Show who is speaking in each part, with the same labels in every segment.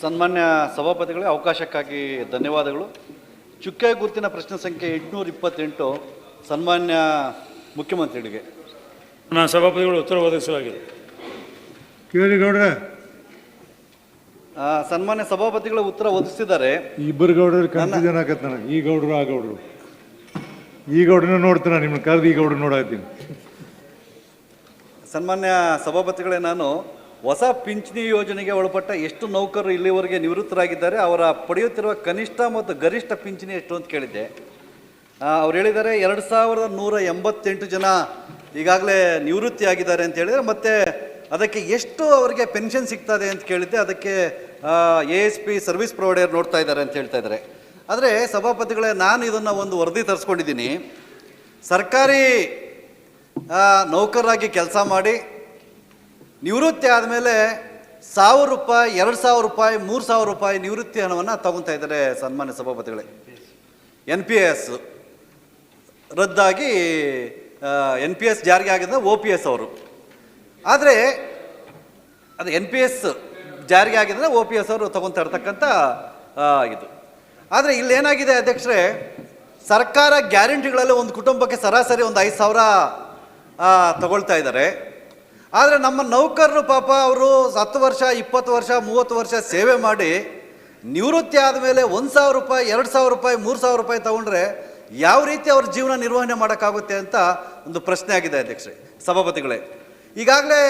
Speaker 1: ಸನ್ಮಾನ್ಯ ಸಭಾಪತಿಗಳೇ ಅವಕಾಶಕ್ಕಾಗಿ ಧನ್ಯವಾದಗಳು. ಚುಕ್ಕೆ ಗುರುತಿನ ಪ್ರಶ್ನೆ ಸಂಖ್ಯೆ ಎಂಟುನೂರ ಇಪ್ಪತ್ತೆಂಟು ಸನ್ಮಾನ್ಯ ಮುಖ್ಯಮಂತ್ರಿಗಳಿಗೆ.
Speaker 2: ನಾನು ಸಭಾಪತಿಗಳು ಉತ್ತರ ಒದಗಿಸಲಾಗಿದೆ.
Speaker 3: ಕೇಳಿ ಗೌಡ್ರೆ.
Speaker 1: ಆ, ಸನ್ಮಾನ್ಯ ಸಭಾಪತಿಗಳ ಉತ್ತರ ಒದಗಿಸಿದ್ದಾರೆ.
Speaker 3: ಈ ಇಬ್ಬರು ಗೌಡ್ರ ಕನ್ಫ್ಯೂಷನ್ ಆಗತ್ತೆ ನನಗೆ. ಈ ಗೌಡರು ಆ ಗೌಡ್ರು. ಈ ಗೌಡ್ರನ್ನ ನೋಡ್ತೀನಿ ನಿಮ್ಮನ್ನ ಕರೆದು ಈ ಗೌಡ್ರು ನೋಡಾತೀನಿ
Speaker 1: ಸನ್ಮಾನ್ಯ ಸಭಾಪತಿಗಳೇ ನಾನು ಹೊಸ ಪಿಂಚಣಿ ಯೋಜನೆಗೆ ಒಳಪಟ್ಟ ಎಷ್ಟು ನೌಕರರು ಇಲ್ಲಿವರೆಗೆ ನಿವೃತ್ತರಾಗಿದ್ದಾರೆ, ಅವರ ಪಡೆಯುತ್ತಿರುವ ಕನಿಷ್ಠ ಮತ್ತು ಗರಿಷ್ಠ ಪಿಂಚಣಿ ಎಷ್ಟು ಅಂತ ಕೇಳಿದ್ದೆ. ಅವ್ರು ಹೇಳಿದ್ದಾರೆ ಎರಡು ಸಾವಿರದ ನೂರ ಎಂಬತ್ತೆಂಟು ಜನ ಈಗಾಗಲೇ ನಿವೃತ್ತಿ ಆಗಿದ್ದಾರೆ ಅಂತ ಹೇಳಿದರೆ, ಮತ್ತು ಅದಕ್ಕೆ ಎಷ್ಟು ಅವರಿಗೆ ಪೆನ್ಷನ್ ಸಿಗ್ತದೆ ಅಂತ ಕೇಳಿದ್ದೆ. ಅದಕ್ಕೆ A S P service provider ನೋಡ್ತಾ ಇದ್ದಾರೆ ಅಂತ ಹೇಳ್ತಾ ಇದ್ದಾರೆ. ಆದರೆ ಸಭಾಪತಿಗಳೇ, ನಾನು ಇದನ್ನು ಒಂದು ವರದಿ ತರಿಸ್ಕೊಂಡಿದ್ದೀನಿ. ಸರ್ಕಾರಿ ನೌಕರರಾಗಿ ಕೆಲಸ ಮಾಡಿ ನಿವೃತ್ತಿ ಆದಮೇಲೆ ಸಾವಿರ ರೂಪಾಯಿ, ಎರಡು ಸಾವಿರ ರೂಪಾಯಿ, ಮೂರು ಸಾವಿರ ರೂಪಾಯಿ ನಿವೃತ್ತಿ ಹಣವನ್ನು ತಗೊತಾ ಇದ್ದಾರೆ ಸನ್ಮಾನ್ಯ ಸಭಾಪತಿಗಳೇ. ಎನ್ ಪಿ ಎಸ್ ರದ್ದಾಗಿ ಎನ್ ಪಿ ಎಸ್ ಜಾರಿಗೆ ಆಗಿದ್ದ ಒ ಪಿ ಎಸ್ ಅವರು. ಆದರೆ, ಅದು ಎನ್ ಪಿ ಎಸ್ ಜಾರಿಗೆ ಆಗಿದ್ರೆ ಒ ಪಿ ಎಸ್ ಅವರು ತಗೊತಾ ಇರ್ತಕ್ಕಂಥ ಇದು. ಆದರೆ ಇಲ್ಲೇನಾಗಿದೆ ಅಧ್ಯಕ್ಷರೇ, ಸರ್ಕಾರ ಗ್ಯಾರಂಟಿಗಳಲ್ಲಿ ಒಂದು ಕುಟುಂಬಕ್ಕೆ ಸರಾಸರಿ ಒಂದು ಐದು ಸಾವಿರ ತಗೊಳ್ತಾ ಇದ್ದಾರೆ. ಆದರೆ ನಮ್ಮ ನೌಕರರು ಪಾಪ ಅವರು ಹತ್ತು ವರ್ಷ, ಇಪ್ಪತ್ತು ವರ್ಷ, ಮೂವತ್ತು ವರ್ಷ ಸೇವೆ ಮಾಡಿ ನಿವೃತ್ತಿ ಆದಮೇಲೆ ಒಂದು ಸಾವಿರ ರೂಪಾಯಿ, ಎರಡು ಸಾವಿರ ರೂಪಾಯಿ, ಮೂರು ಸಾವಿರ ರೂಪಾಯಿ ತಗೊಂಡ್ರೆ ಯಾವ ರೀತಿ ಅವ್ರ ಜೀವನ ನಿರ್ವಹಣೆ ಮಾಡೋಕ್ಕಾಗುತ್ತೆ ಅಂತ ಒಂದು ಪ್ರಶ್ನೆ ಆಗಿದೆ ಅಧ್ಯಕ್ಷರೇ, ಸಭಾಪತಿಗಳೇ. ಈಗಾಗಲೇ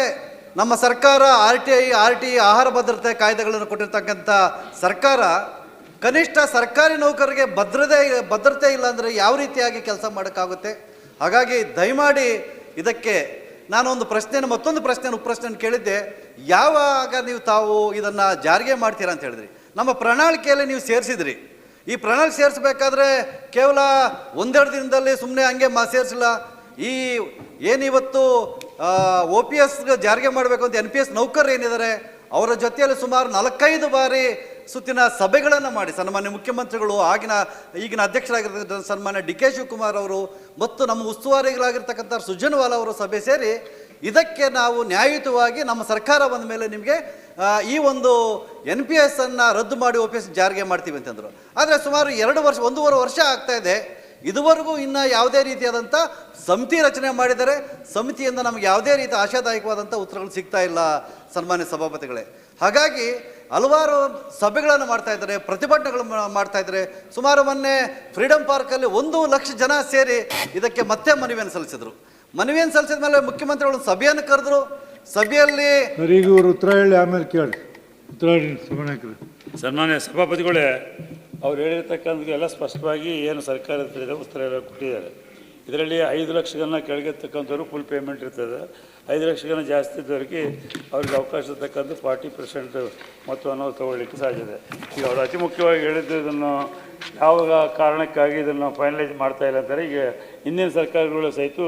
Speaker 1: ನಮ್ಮ ಸರ್ಕಾರ R T I, R T ಆಹಾರ ಭದ್ರತೆ ಕಾಯ್ದೆಗಳನ್ನು ಕೊಟ್ಟಿರ್ತಕ್ಕಂಥ ಸರ್ಕಾರ ಕನಿಷ್ಠ ಸರ್ಕಾರಿ ನೌಕರರಿಗೆ ಭದ್ರತೆ ಭದ್ರತೆ ಇಲ್ಲ ಅಂದರೆ ಯಾವ ರೀತಿಯಾಗಿ ಕೆಲಸ ಮಾಡೋಕ್ಕಾಗುತ್ತೆ? ಹಾಗಾಗಿ ದಯಮಾಡಿ ಇದಕ್ಕೆ ನಾನು ಒಂದು ಪ್ರಶ್ನೆಯನ್ನು, ಮತ್ತೊಂದು ಪ್ರಶ್ನೆಯನ್ನು, ಉಪಪ್ರಶ್ನೆಯನ್ನು ಕೇಳಿದ್ದೆ. ಯಾವಾಗ ನೀವು ತಾವು ಇದನ್ನು ಜಾರಿಗೆ ಮಾಡ್ತೀರಾ ಅಂತ ಹೇಳಿದ್ರಿ. ನಮ್ಮ ಪ್ರಣಾಳಿಕೆಯಲ್ಲಿ ನೀವು ಸೇರಿಸಿದ್ರಿ. ಈ ಪ್ರಣಾಳಿಕೆ ಸೇರಿಸಬೇಕಾದ್ರೆ ಕೇವಲ ಒಂದೆರಡು ದಿನದಲ್ಲಿ ಸುಮ್ಮನೆ ಹಂಗೆ ಮಾ, ಸೇರಿಸಿಲ್ಲ. ಈ ಏನಿವತ್ತು ಒ ಪಿ ಎಸ್ ಜಾರಿಗೆ ಮಾಡಬೇಕು ಅಂತ ಎನ್ ಪಿ ಎಸ್ ನೌಕರರು ಏನಿದ್ದಾರೆ, ಅವರ ಜೊತೆಯಲ್ಲಿ ಸುಮಾರು ನಾಲ್ಕೈದು ಬಾರಿ ಸುತ್ತಿನ ಸಭೆಗಳನ್ನು ಮಾಡಿ ಸನ್ಮಾನ್ಯ ಮುಖ್ಯಮಂತ್ರಿಗಳು, ಆಗಿನ ಈಗಿನ ಅಧ್ಯಕ್ಷರಾಗಿರ್ತಕ್ಕಂಥ ಸನ್ಮಾನ್ಯ ಡಿ ಕೆ ಶಿವಕುಮಾರ್ ಅವರು ಮತ್ತು ನಮ್ಮ ಉಸ್ತುವಾರಿಗಳಾಗಿರ್ತಕ್ಕಂಥ ಸುಜನ್ವಾಲಾ ಅವರು ಸಭೆ ಸೇರಿ ಇದಕ್ಕೆ ನಾವು ನ್ಯಾಯಯುತವಾಗಿ ನಮ್ಮ ಸರ್ಕಾರ ಬಂದ ಮೇಲೆ ನಿಮಗೆ ಈ ಒಂದು ಎನ್ ಪಿ ಎಸ್ ಅನ್ನು ರದ್ದು ಮಾಡಿ ಒ ಜಾರಿಗೆ ಮಾಡ್ತೀವಿ ಅಂತಂದರು. ಆದರೆ ಸುಮಾರು ಎರಡು ವರ್ಷ, ಒಂದೂವರೆ ವರ್ಷ ಆಗ್ತಾ ಇದೆ. ಇದುವರೆಗೂ ಇನ್ನು ಯಾವುದೇ ರೀತಿಯಾದಂಥ ಸಮಿತಿ ರಚನೆ ಮಾಡಿದರೆ ಸಮಿತಿಯಿಂದ ನಮಗೆ ಯಾವುದೇ ರೀತಿ ಆಶಾದಾಯಕವಾದಂಥ ಉತ್ತರಗಳು ಸಿಗ್ತಾ ಇಲ್ಲ ಸನ್ಮಾನ್ಯ ಸಭಾಪತಿಗಳೇ. ಹಾಗಾಗಿ ಹಲವಾರು ಸಭೆಗಳನ್ನು ಮಾಡ್ತಾ ಇದ್ದಾರೆ ಪ್ರತಿಭಟನೆಗಳು ಮಾಡ್ತಾ ಇದ್ದಾರೆ. ಸುಮಾರು ಮೊನ್ನೆ ಫ್ರೀಡಮ್ ಪಾರ್ಕಲ್ಲಿ ಒಂದು ಲಕ್ಷ ಜನ ಸೇರಿ ಇದಕ್ಕೆ ಮತ್ತೆ ಮನವಿಯನ್ನು ಸಲ್ಲಿಸಿದ್ರು. ಮನವಿಯನ್ನು ಸಲ್ಲಿಸಿದ ಮೇಲೆ ಮುಖ್ಯಮಂತ್ರಿಗಳು ಸಭೆಯನ್ನು ಕರೆದ್ರು. ಸಭೆಯಲ್ಲಿ
Speaker 3: ಉತ್ತರ ಹೇಳಿ ಆಮೇಲೆ ಕೇಳಿ. ಉತ್ತರ
Speaker 2: ಸನ್ಮಾನ್ಯ ಸಭಾಪತಿಗಳೇ ಅವ್ರು ಹೇಳಿರ್ತಕ್ಕಂಥ ಎಲ್ಲ ಸ್ಪಷ್ಟವಾಗಿ ಏನು ಸರ್ಕಾರ ಉತ್ತರ ಹೇಳಿ ಕೊಟ್ಟಿದ್ದಾರೆ. ಇದರಲ್ಲಿ ಐದು ಲಕ್ಷ ಜನ ಕೆಳಗಿರ್ತಕ್ಕಂಥವ್ರು ಫುಲ್ ಪೇಮೆಂಟ್ ಇರ್ತದೆ. ಐದು ಲಕ್ಷ ಜನ ಜಾಸ್ತಿ ಇದ್ದವರಿಗೆ ಅವ್ರಿಗೆ ಅವಕಾಶ ತಕ್ಕಂಥ ಫಾರ್ಟಿ ಪರ್ಸೆಂಟ್ ಮೊತ್ತವನ್ನು ತಗೊಳ್ಳಿಕ್ಕೆ ಇದೆ ಈಗ ಅವರು ಅತಿ ಮುಖ್ಯವಾಗಿ ಹೇಳಿದ್ದು ಇದನ್ನು ಯಾವ ಕಾರಣಕ್ಕಾಗಿ ಇದನ್ನು ಫೈನಲೈಸ್ ಮಾಡ್ತಾ ಇಲ್ಲ ಅಂತಾರೆ, ಈಗ ಹಿಂದಿನ ಸರ್ಕಾರಗಳು ಸಹಿತ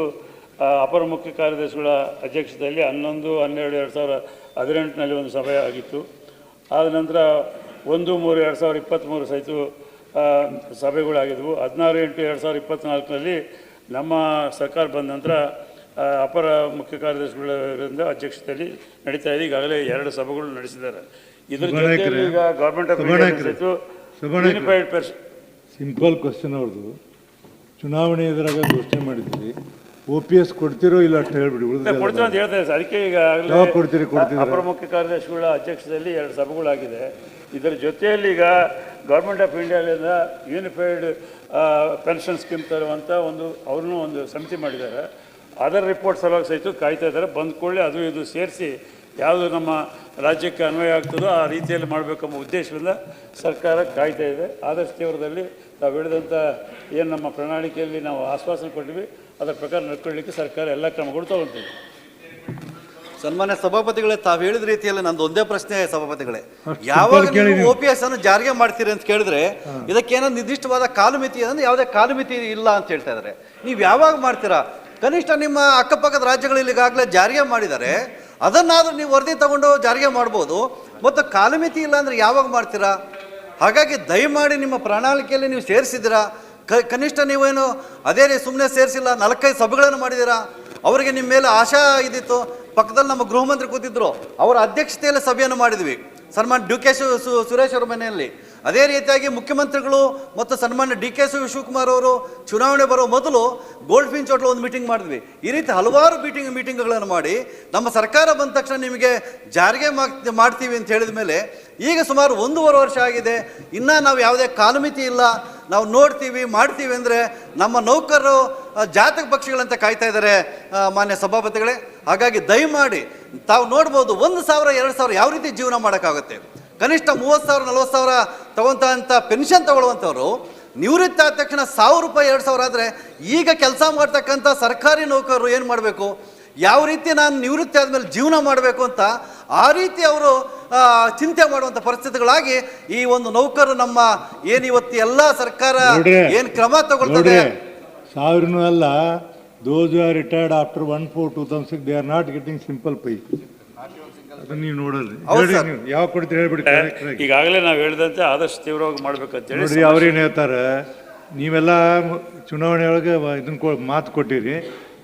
Speaker 2: ಅಪರ ಮುಖ್ಯ ಕಾರ್ಯದರ್ಶಿಗಳ ಅಧ್ಯಕ್ಷತೆಯಲ್ಲಿ ಹನ್ನೊಂದು, ಹನ್ನೆರಡು, ಎರಡು ಸಾವಿರ ಹದಿನೆಂಟಿನಲ್ಲಿ ಒಂದು ಸಭೆ ಆಗಿತ್ತು. ಆದ ನಂತರ ಒಂದು, ಮೂರು, ಎರಡು ಸಾವಿರದ ಇಪ್ಪತ್ತ್ಮೂರು ಸಹಿತ ಸಭೆಗಳಾಗಿದ್ದವು. ಹದಿನಾರು ಎಂಟು, ಎರಡು ಸಾವಿರದ ಇಪ್ಪತ್ತ್ನಾಲ್ಕರಲ್ಲಿ ನಮ್ಮ ಸರ್ಕಾರ ಬಂದ ನಂತರ ಅಪರ ಮುಖ್ಯ ಕಾರ್ಯದರ್ಶಿಗಳಿಂದ ಅಧ್ಯಕ್ಷತೆಯಲ್ಲಿ ನಡೀತಾ ಇದೆ. ಈಗಾಗಲೇ ಎರಡು ಸಭೆಗಳು ನಡೆಸಿದ್ದಾರೆ. ಇದ್ರ ಜೊತೆಯಲ್ಲಿ ಈಗ government of. Unified purse
Speaker 3: simple question ಅವ್ರದ್ದು. ಚುನಾವಣೆ ಎದುರಾಗ ಘೋಷಣೆ ಮಾಡಿದ್ವಿ ಒ ಪಿ ಎಸ್ ಕೊಡ್ತಿರೋ ಇಲ್ಲ ಅಂತ ಹೇಳ್ಬಿಡಿ
Speaker 2: ಕೊಡ್ತೀವಿ ಅಂತ ಹೇಳ್ತಾರೆ ಸರ್ ಅದಕ್ಕೆ ಈಗ
Speaker 3: ಕೊಡ್ತೀರಿ, ಕೊಡ್ತೀವಿ
Speaker 2: ಅಪರ ಮುಖ್ಯ ಕಾರ್ಯದರ್ಶಿಗಳ ಅಧ್ಯಕ್ಷತೆಯಲ್ಲಿ ಎರಡು ಸಭೆಗಳಾಗಿದೆ ಇದರ ಜೊತೆಯಲ್ಲಿ ಈಗ ಗೌರ್ಮೆಂಟ್ ಆಫ್ ಇಂಡಿಯಾದಿಂದ ಯೂನಿಫೈಡ್ ಪೆನ್ಷನ್ ಸ್ಕೀಮ್ ತರುವಂಥ ಒಂದು, ಅವ್ರನ್ನೂ ಒಂದು ಸಮಿತಿ ಮಾಡಿದ್ದಾರೆ. ಅದರ ರಿಪೋರ್ಟ್ ಸಲುವಾಗಿ ಸಹಿತ ಕಾಯ್ತಾ ಇದ್ದಾರೆ. ಬಂದ ಕೂಡಲೇ ಅದು ಇದು ಸೇರಿಸಿ ಯಾವುದು ನಮ್ಮ ರಾಜ್ಯಕ್ಕೆ ಅನ್ವಯ ಆಗ್ತದೋ ಆ ರೀತಿಯಲ್ಲಿ ಮಾಡಬೇಕೆಂಬ ಉದ್ದೇಶದಿಂದ ಸರ್ಕಾರ ಕಾಯ್ತಾ ಇದೆ. ಆದಷ್ಟು ತೀವ್ರದಲ್ಲಿ ನಾವು ಹೇಳಿದಂಥ ಏನು ನಮ್ಮ ಪ್ರಣಾಳಿಕೆಯಲ್ಲಿ ನಾವು ಆಶ್ವಾಸನೆ ಕೊಟ್ಟಿವಿ, ಅದರ ಪ್ರಕಾರ ನಡ್ಕೊಳ್ಳಿಕ್ಕೆ ಸರ್ಕಾರ ಎಲ್ಲ ಕ್ರಮಗಳು ತಗೊಳ್ತೀವಿ
Speaker 1: ಸನ್ಮಾನ್ಯ ಸಭಾಪತಿಗಳೇ ತಾವು ಹೇಳಿದ ರೀತಿಯಲ್ಲಿ ನಂದು ಒಂದೇ ಪ್ರಶ್ನೆ ಸಭಾಪತಿಗಳೇ. ಯಾವಾಗ. ಒ ಪಿ ಎಸ್ ಅನ್ನು ಜಾರಿಗೆ ಮಾಡ್ತೀರಿ ಅಂತ ಕೇಳಿದ್ರೆ ಇದಕ್ಕೇನೋ ನಿರ್ದಿಷ್ಟವಾದ ಕಾಲಮಿತಿ ಅಂದ್ರೆ ಯಾವುದೇ ಕಾಲಮಿತಿ ಇಲ್ಲ ಅಂತ ಹೇಳ್ತಾ ಇದ್ದಾರೆ. ನೀವು ಯಾವಾಗ ಮಾಡ್ತೀರಾ? ಕನಿಷ್ಠ ನಿಮ್ಮ ಅಕ್ಕಪಕ್ಕದ ರಾಜ್ಯಗಳಲ್ಲಿ ಈಗಾಗಲೇ ಜಾರಿಗೆ ಮಾಡಿದ್ದಾರೆ. ಅದನ್ನಾದ್ರೂ ನೀವು ವರದಿ ತಗೊಂಡು ಜಾರಿಗೆ ಮಾಡ್ಬೋದು. ಮತ್ತು ಕಾಲಮಿತಿ ಇಲ್ಲ ಅಂದ್ರೆ ಯಾವಾಗ ಮಾಡ್ತೀರಾ? ಹಾಗಾಗಿ ದಯಮಾಡಿ ನಿಮ್ಮ ಪ್ರಣಾಳಿಕೆಯಲ್ಲಿ ನೀವು ಸೇರಿಸಿದ್ದೀರಾ? ಕ ಕನಿಷ್ಠ ನೀವೇನು ಅದೇ ರೀತಿ ಸುಮ್ಮನೆ ಸೇರಿಸಿಲ್ಲ ನಾಲ್ಕೈದು ಸಭೆಗಳನ್ನು ಮಾಡಿದ್ದೀರಾ? ಅವರಿಗೆ ನಿಮ್ಮ ಮೇಲೆ ಆಶಾ ಇದ್ದಿತ್ತು ಪಕ್ಕದಲ್ಲಿ ನಮ್ಮ ಗೃಹಮಂತ್ರಿ ಕೂತಿದ್ರು. ಅವರ ಅಧ್ಯಕ್ಷತೆಯಲ್ಲಿ ಸಭೆಯನ್ನು ಮಾಡಿದ್ವಿ. ಸನ್ಮಾನ್ ಡಿ ಕೆ ಸುರೇಶ್ ಅವರ ಮನೆಯಲ್ಲಿ. ಅದೇ ರೀತಿಯಾಗಿ ಮುಖ್ಯಮಂತ್ರಿಗಳು ಮತ್ತು ಸನ್ಮಾನ್ಯ ಡಿ ಕೆ ಶಿವಕುಮಾರ್ ಅವರು ಚುನಾವಣೆ ಬರೋ ಮೊದಲು ಗೋಲ್ಡ್ ಫಿಂಚ್ ಹೋಟ್ಲ್ ಒಂದು ಮೀಟಿಂಗ್ ಮಾಡಿದ್ವಿ. ಈ ರೀತಿ ಹಲವಾರು ಮೀಟಿಂಗ್ ಮೀಟಿಂಗ್ಗಳನ್ನು ಮಾಡಿ ನಮ್ಮ ಸರ್ಕಾರ ಬಂದ ತಕ್ಷಣ ನಿಮಗೆ ಜಾರಿಗೆ ಮಾಡ್ತೀವಿ ಅಂತ ಹೇಳಿದ ಮೇಲೆ ಈಗ ಸುಮಾರು ಒಂದೂವರೆ ವರ್ಷ ಆಗಿದೆ. ಇನ್ನೂ ನಾವು ಯಾವುದೇ ಕಾಲಮಿತಿ ಇಲ್ಲ. ನಾವು ನೋಡ್ತೀವಿ, ಮಾಡ್ತೀವಿ ಅಂದರೆ ನಮ್ಮ ನೌಕರರು ಜಾತಕ ಪಕ್ಷಿಗಳಂತ ಕಾಯ್ತಾ ಇದ್ದಾರೆ ಮಾನ್ಯ ಸಭಾಪತಿಗಳೇ. ಹಾಗಾಗಿ ದಯಮಾಡಿ ತಾವು ನೋಡ್ಬೋದು, ಒಂದು ಸಾವಿರ, ಎರಡು ಸಾವಿರ ಯಾವ ರೀತಿ ಜೀವನ ಮಾಡೋಕ್ಕಾಗುತ್ತೆ. ಕನಿಷ್ಠ ಮೂವತ್ತು ಸಾವಿರ, ನಲ್ವತ್ತು ಸಾವಿರ ತಗೊಂತ ಪೆನ್ಷನ್ ತಗೊಳ್ಳುವಂಥವ್ರು, ನಿವೃತ್ತ ಆದ ತಕ್ಷಣ ಸಾವಿರ ರೂಪಾಯಿ, ಎರಡು ಸಾವಿರ ಆದರೆ ಈಗ ಕೆಲಸ ಮಾಡ್ತಕ್ಕಂಥ ಸರ್ಕಾರಿ ನೌಕರರು ಏನು ಮಾಡಬೇಕು? ಯಾವ ರೀತಿ ನಾನು ನಿವೃತ್ತಿ ಆದಮೇಲೆ ಜೀವನ ಮಾಡಬೇಕು ಅಂತ ಆ ರೀತಿ ಅವರು ಚಿಂತೆ ಮಾಡುವಂಥ ಪರಿಸ್ಥಿತಿಗಳಾಗಿ ಈ ಒಂದು ನೌಕರರು ನಮ್ಮ ಏನು ಇವತ್ತು ಎಲ್ಲ ಸರ್ಕಾರ ಏನು ಕ್ರಮ ತಗೊಳ್ತದೆ?
Speaker 3: ಸಾವಿರನೂ ಅಲ್ಲ those are retired after one four two thousand six they are not getting simple pie ಅದನ್ನ ನೀವು ನೋಡಲ್ರಿ. ಯಾವ ಕೊಡ್ತೀರಿ ಹೇಳ್ಬಿಡಿ correct ಆಗಿ.
Speaker 2: ಈಗಾಗಲೇ ನಾವು ಹೇಳಿದಂತೆ ಆದಷ್ಟು ತೀವ್ರವಾಗಿ ಮಾಡ್ಬೇಕಂತೇಳಿ
Speaker 3: ನೋಡ್ರಿ ಅವ್ರೇನು ಹೇಳ್ತಾರೆ ನೀವೆಲ್ಲ ಚುನಾವಣೆಯೊಳಗೆ ಚುನಾವಣೆ ಒಳಗೆ ಇದನ್ನ ಮಾತು ಕೊಟ್ಟಿರಿ.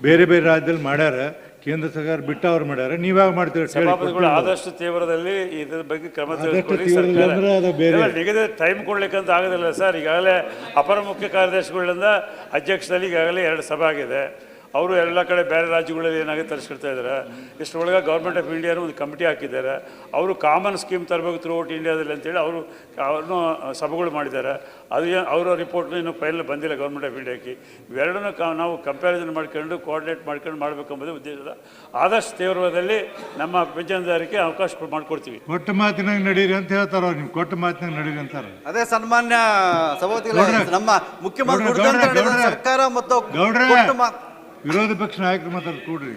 Speaker 3: ಬೇರೆ ಬೇರೆ ರಾಜ್ಯದಲ್ಲಿ ಮಾಡ್ಯಾರ ಕೇಂದ್ರ ಸರ್ಕಾರ ಬಿಟ್ಟು ಅವ್ರು ಮಾಡ್ಯಾರ. ನೀವಾಗ ಮಾಡ್ತೀರಾ
Speaker 2: ಸಭಾಪತಿಗಳು ಆದಷ್ಟು ತೀವ್ರದಲ್ಲಿ ಇದ್ರ ಬಗ್ಗೆ ಕ್ರಮ ತೆಗೆದುಕೊಳ್ಳಿ ಸರ್ಕಾರ.
Speaker 3: ಅಂದ್ರೆ ಅದು ಬೇರೆ.
Speaker 2: ಇಲ್ಲ, ನಿಗದಿತ ಟೈಮ್ ಕೊಡ್ಲಿಕ್ಕಂತ ಆಗೋದಿಲ್ಲ ಸರ್. ಈಗಾಗಲೇ ಅಪರ ಮುಖ್ಯ ಕಾರ್ಯದರ್ಶಿಗಳಿಂದ ಅಧ್ಯಕ್ಷದಲ್ಲಿ ಈಗಾಗಲೇ ಎರಡು ಸಭೆ ಆಗಿದೆ. ಅವರು ಎಲ್ಲ ಕಡೆ ಬೇರೆ ರಾಜ್ಯಗಳಲ್ಲಿ ಏನಾಗುತ್ತೆ ತರಿಸ್ಕೊಳ್ತಾ ಇದ್ದಾರೆ. ಇಷ್ಟರೊಳಗೆ ಗೌರ್ಮೆಂಟ್ ಆಫ್ ಇಂಡಿಯಾನು ಒಂದು ಕಮಿಟಿ ಹಾಕಿದ್ದಾರೆ. ಅವರು ಕಾಮನ್ ಸ್ಕೀಮ್ ತರಬೇಕು ಥ್ರೂ ಔಟ್ ಇಂಡಿಯಾದಲ್ಲಿ ಅಂತೇಳಿ ಅವರು ಅವ್ರನ್ನೂ ಸಭೆಗಳು ಮಾಡಿದ್ದಾರೆ. ಅದು ಏನ್- ಅವರ ರಿಪೋರ್ಟ್ನ ಇನ್ನೂ ಫೈನಲ್ ಬಂದಿಲ್ಲ ಗೌರ್ಮೆಂಟ್ ಆಫ್ ಇಂಡಿಯಾಕ್ಕೆ ಇವೆರಡನ್ನೂ ಕ ನಾವು ಕಂಪ್ಯಾರಿಸನ್ ಮಾಡ್ಕೊಂಡು ಕೋಆರ್ಡಿನೇಟ್ ಮಾಡ್ಕೊಂಡು ಮಾಡಬೇಕೆಂಬುದು ಉದ್ದೇಶದ ಆದಷ್ಟು ತೀವ್ರದಲ್ಲಿ ನಮ್ಮ ಪಿಂಚಣದಾರಿಕೆ ಅವಕಾಶ ಮಾಡಿಕೊಡ್ತೀವಿ.
Speaker 3: ಕೊಟ್ಟ ಮಾತಿನಾಗ ನಡೀರಿ ಅಂತ ಹೇಳ್ತಾರ ಅವ್ರು ನೀವು ಕೊಟ್ಟ ಮಾತಿನಾಗ ನಡೀರಿ ಅಂತಾರೆ?
Speaker 1: ಅದೇ ಸನ್ಮಾನ್ಯ
Speaker 3: ಸಭಾಪತಿ.
Speaker 1: ನಮ್ಮ ಮುಖ್ಯಮಂತ್ರಿ. ಸರ್ಕಾರ ಮತ್ತು
Speaker 3: ವಿರೋಧ ಪಕ್ಷ ನಾಯಕರು ಮಾತಾಡ್ ಕೂಡ್ರಿ.